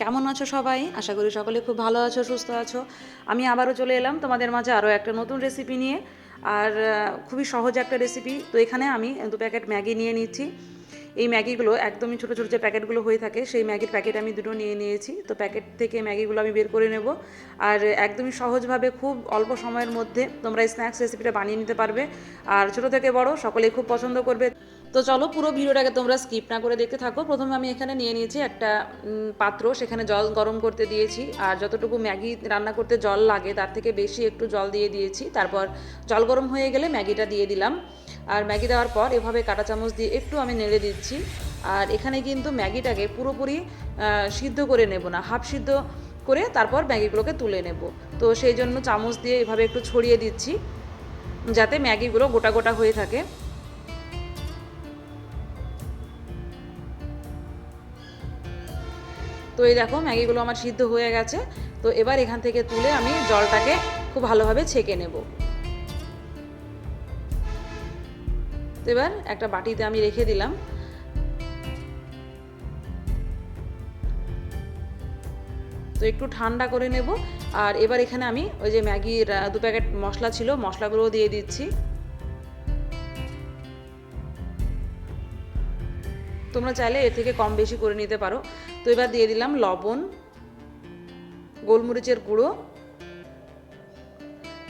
কেমন আছো সবাই? আশা করি সকলে খুব ভালো আছো, সুস্থ আছো। আমি আবারও চলে এলাম তোমাদের মাঝে আরও একটা নতুন রেসিপি নিয়ে। আর খুবই সহজ একটা রেসিপি তো এখানে আমি দু প্যাকেট ম্যাগি নিয়ে নিচ্ছি। এই ম্যাগিগুলো একদমই ছোটো ছোটো যে প্যাকেটগুলো হয়ে থাকে, সেই ম্যাগির প্যাকেট আমি দুটো নিয়ে নিয়েছি। তো প্যাকেট থেকে ম্যাগিগুলো আমি বের করে নেব। আর একদমই সহজভাবে খুব অল্প সময়ের মধ্যে তোমরা স্ন্যাক্স রেসিপিটা বানিয়ে নিতে পারবে। আর ছোটো থেকে বড় সকলেই খুব পছন্দ করবে। তো চলো পুরো ভিডিওটাকে তোমরা স্কিপ না করে দেখতে থাকো। প্রথমে আমি এখানে নিয়ে নিয়েছি একটা পাত্র। সেখানে জল গরম করতে দিয়েছি। আর যতটুকু ম্যাগি রান্না করতে জল লাগে, তার থেকে বেশি একটু জল দিয়ে দিয়েছি। তারপর জল গরম হয়ে গেলে ম্যাগিটা দিয়ে দিলাম। আর ম্যাগি দেওয়ার পর এভাবে কাঁটা চামচ দিয়ে একটু আমি নেড়ে দিচ্ছি। আর এখানে কিন্তু ম্যাগিটাকে পুরোপুরি সিদ্ধ করে নেব না, হাফ সিদ্ধ করে তারপর ম্যাগিগুলোকে তুলে নেব। তো সেই জন্য চামচ দিয়ে এভাবে একটু ছড়িয়ে দিচ্ছি, যাতে ম্যাগিগুলো গোটা গোটা হয়ে থাকে। তো এই দেখো, ম্যাগিগুলো আমার সিদ্ধ হয়ে গেছে। তো এবার এখান থেকে তুলে আমি জলটাকে খুব ভালোভাবে ছেঁকে নেব। তো এবার একটা বাটিতে আমি রেখে দিলাম। তো একটু ঠান্ডা করে নেব। আর এবার এখানে আমি ওই যে ম্যাগির দু প্যাকেট মশলা ছিল, মশলাগুলোও দিয়ে দিচ্ছি। তোমরা চাইলে এর থেকে কম বেশি করে নিতে পারো। তো এবার দিয়ে দিলাম লবণ, গোলমরিচের গুঁড়ো।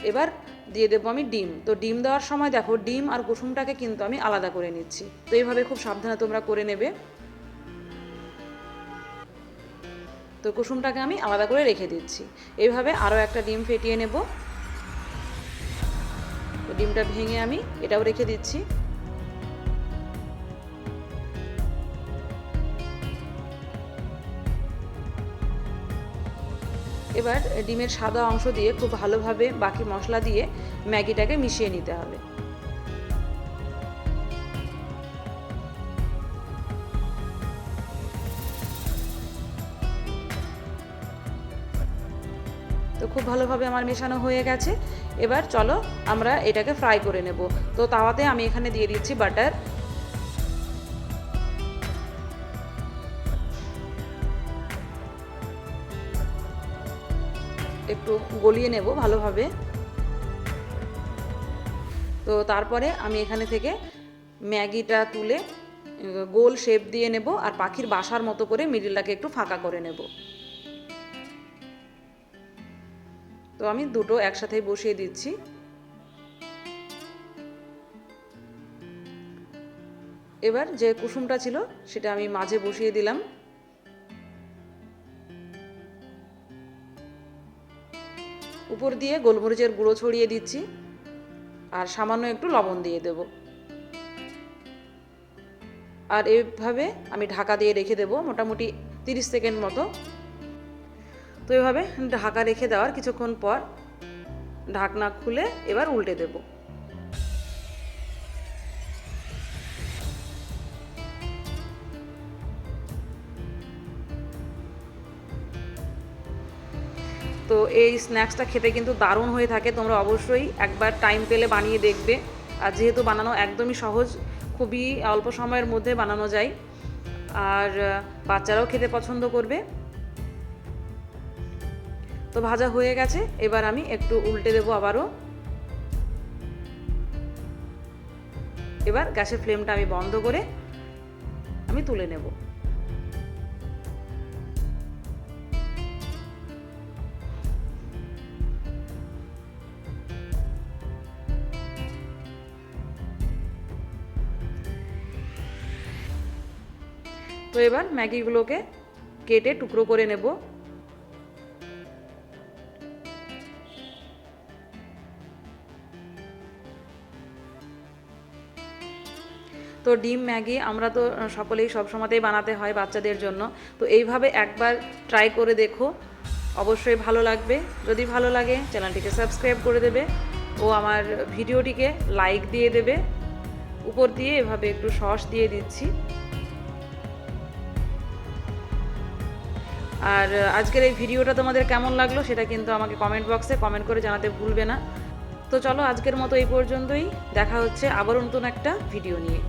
এবার দিয়ে দেবো আমি ডিম। তো ডিম দেওয়ার সময় দেখো, ডিম আর কুসুমটাকে কিন্তু আমি আলাদা করে নিচ্ছি। তো এইভাবে খুব সাবধানে তোমরা করে নেবে। তো কুসুমটাকে আমি আলাদা করে রেখে দিচ্ছি। এইভাবে আরও একটা ডিম ফেটিয়ে নেব। তো ডিমটা ভেঙে আমি এটাও রেখে দিচ্ছি। এবার ডিমের সাদা অংশ দিয়ে খুব ভালোভাবে বাকি মশলা দিয়ে ম্যাগিটাকে মিশিয়ে নিতে হবে। তো খুব ভালোভাবে আমার মেশানো হয়ে গেছে। এবার চলো আমরা এটাকে ফ্রাই করে নেব। তো তাওয়াতে আমি এখানে দিয়ে দিচ্ছি বাটার একটু গলিয়ে নেব ভালোভাবে। তো তারপরে আমি এখানে থেকে ম্যাগিটা তুলে, গোল শেপ দিয়ে নেব আর পাখির বাসার মতো করে মিডিলটাকে একটু ফাঁকা করে নেব। তো আমি দুটো একসাথেই বসিয়ে দিচ্ছি। এবার যে কুসুমটা ছিল সেটা আমি মাঝে বসিয়ে দিলাম। উপর দিয়ে গোলমরিচের গুঁড়ো ছড়িয়ে দিচ্ছি আর সামান্য একটু লবণ দিয়ে দেব। আর এভাবে আমি ঢাকা দিয়ে রেখে দেব মোটামুটি তিরিশ সেকেন্ড মতো। তো এভাবে ঢাকা রেখে দেওয়ার কিছুক্ষণ পর ঢাকনা খুলে এবার উল্টে দেব। তো এই স্ন্যাক্সটা খেতে কিন্তু দারুণ হয়ে থাকে। তোমরা অবশ্যই একবার টাইম পেলে বানিয়ে দেখবে। আর যেহেতু বানানো একদমই সহজ, খুবই অল্প সময়ের মধ্যে বানানো যায়। আর বাচ্চারাও খেতে পছন্দ করবে। তো ভাজা হয়ে গেছে, এবার আমি একটু উল্টে দেবো আবারও। এবার গ্যাসের ফ্লেমটা আমি বন্ধ করে আমি তুলে নেব। তো এবার ম্যাগিগুলোকে কেটে টুকরো করে নেব। তো ডিম, ম্যাগি আমরা তো সকলেই সব সময়তেই বানাতে হয় বাচ্চাদের জন্য। তো এইভাবে একবার ট্রাই করে দেখো। অবশ্যই ভালো লাগবে। যদি ভালো লাগে, চ্যানেলটিকে সাবস্ক্রাইব করে দেবে ও আমার ভিডিওটিকে লাইক দিয়ে দেবে। উপর দিয়ে এভাবে একটু সস দিয়ে দিচ্ছি। আর আজকের এই ভিডিওটা তোমাদের কেমন লাগল সেটা কিন্তু আমাকে কমেন্ট বক্সে কমেন্ট করে জানাতে ভুলবে না। তো চলো আজকের মতো এই পর্যন্তই। দেখা হচ্ছে আবারও নতুন একটা ভিডিও নিয়ে।